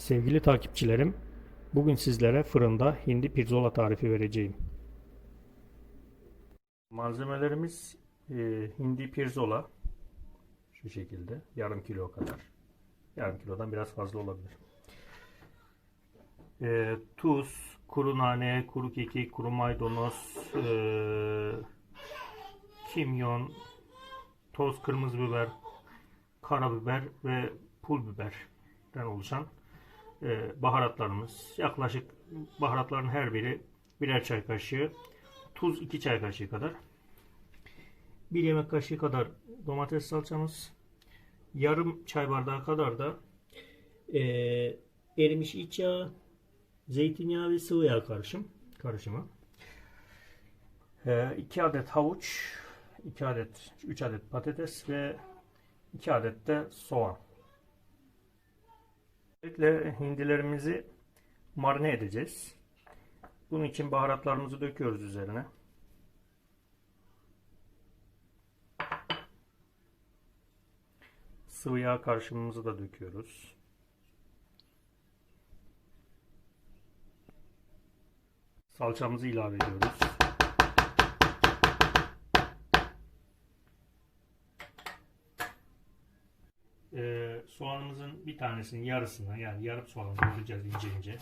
Sevgili takipçilerim, bugün sizlere fırında hindi pirzola tarifi vereceğim. Malzemelerimiz e, hindi pirzola şu şekilde yarım kilo kadar. Yarım kilodan biraz fazla olabilir. E, tuz, kuru nane, kuru kekik, kuru maydanoz, e, kimyon, toz kırmızı biber, karabiber ve pul biberden oluşan e, baharatlarımız. Yaklaşık baharatların her biri birer çay kaşığı. Tuz 2 çay kaşığı kadar. 1 yemek kaşığı kadar domates salçamız. Yarım çay bardağı kadar da e, erimiş iç yağı, zeytinyağı ve sıvı yağ karışım, karışımı. 2 adet havuç, 2 adet, 3 adet patates ve 2 adet de soğan. Öncelikle hindilerimizi marine edeceğiz. Bunun için baharatlarımızı döküyoruz üzerine. Sıvı yağ karışımımızı da döküyoruz. Salçamızı ilave ediyoruz. Bir tanesinin yarısını yani yarım soğanı doğrayacağız ince ince.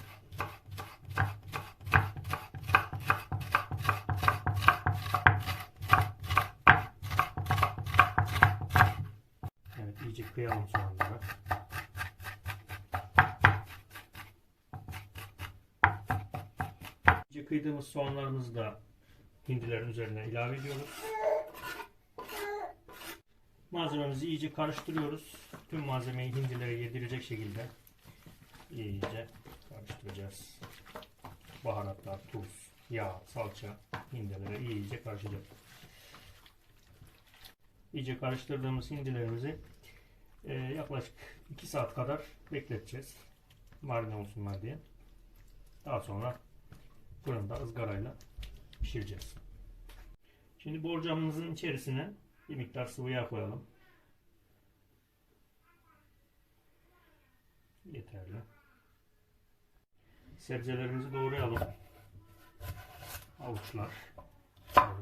Evet iyice kıyalım soğanları. İyice kıydığımız soğanlarımızı da hindilerin üzerine ilave ediyoruz. Malzememizi iyice karıştırıyoruz. Tüm malzemeyi hindilere yedirecek şekilde iyice karıştıracağız. Baharatlar, tuz, yağ, salça hindilere iyice karışacak. İyice karıştırdığımız hindilerimizi e, yaklaşık 2 saat kadar bekleteceğiz. Marine olsunlar diye. Daha sonra fırında ızgarayla pişireceğiz. Şimdi borcamımızın içerisine bir miktar sıvı yağ koyalım. Yeterli. Sebzelerimizi doğrayalım. Avuçlar.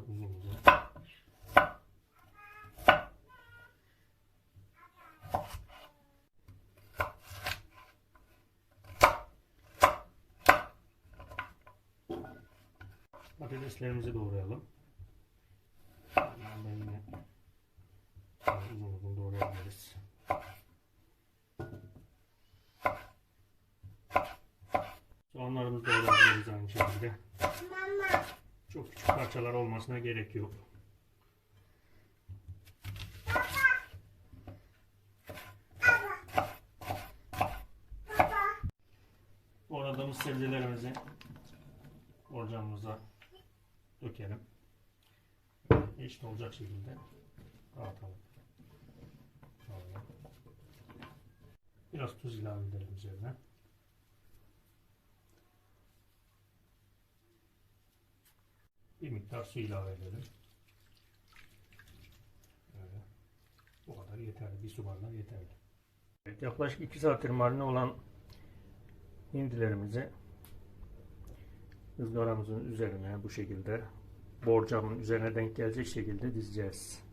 Uzun uzun. Patateslerimizi doğrayalım. Ben yine uzun uzun doğrayabiliriz. Soğanlarımızı doğrayabiliriz aynı şekilde. Çok küçük parçalar olmasına gerek yok. Doğradığımız sebzelerimizi borcamımıza dökelim. Eşit olacak şekilde dağıtalım. Biraz tuz ilave edelim üzerine. Bir miktar su ilave edelim. Böyle. Bu kadar yeterli. Bir su bardağı yeterli. Evet, yaklaşık 2 saattir marine olan hindilerimizi ızgaramızın üzerine bu şekilde borcamın üzerine denk gelecek şekilde dizeceğiz.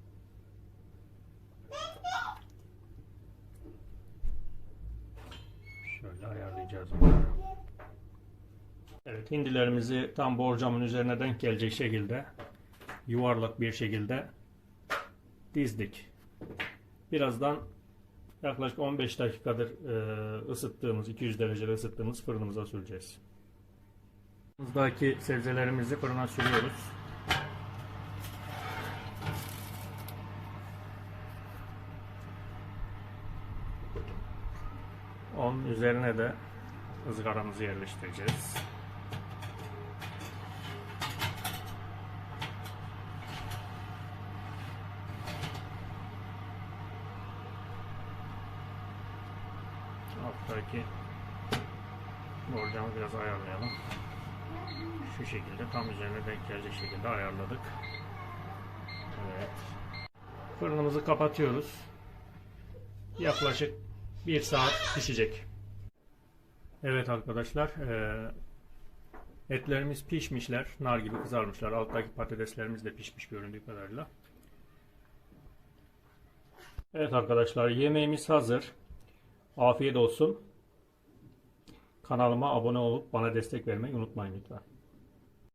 Şöyle ayarlayacağız onları. Evet hindilerimizi tam borcamın üzerine denk gelecek şekilde yuvarlak bir şekilde dizdik. Birazdan yaklaşık 15 dakikadır e, ısıttığımız 200 derecede ısıttığımız fırınımıza süreceğiz. Fırınımızdaki sebzelerimizi fırına sürüyoruz. Onun üzerine de ızgaramızı yerleştireceğiz. Alttaki borcamı biraz ayarlayalım. Şu şekilde tam üzerine denk gelecek şekilde ayarladık. Evet. Fırınımızı kapatıyoruz. Yaklaşık bir saat pişecek. Evet arkadaşlar, eee, etlerimiz pişmişler, nar gibi kızarmışlar. Alttaki patateslerimiz de pişmiş göründüğü kadarıyla. Evet arkadaşlar, yemeğimiz hazır. Afiyet olsun. Kanalıma abone olup bana destek vermeyi unutmayın lütfen.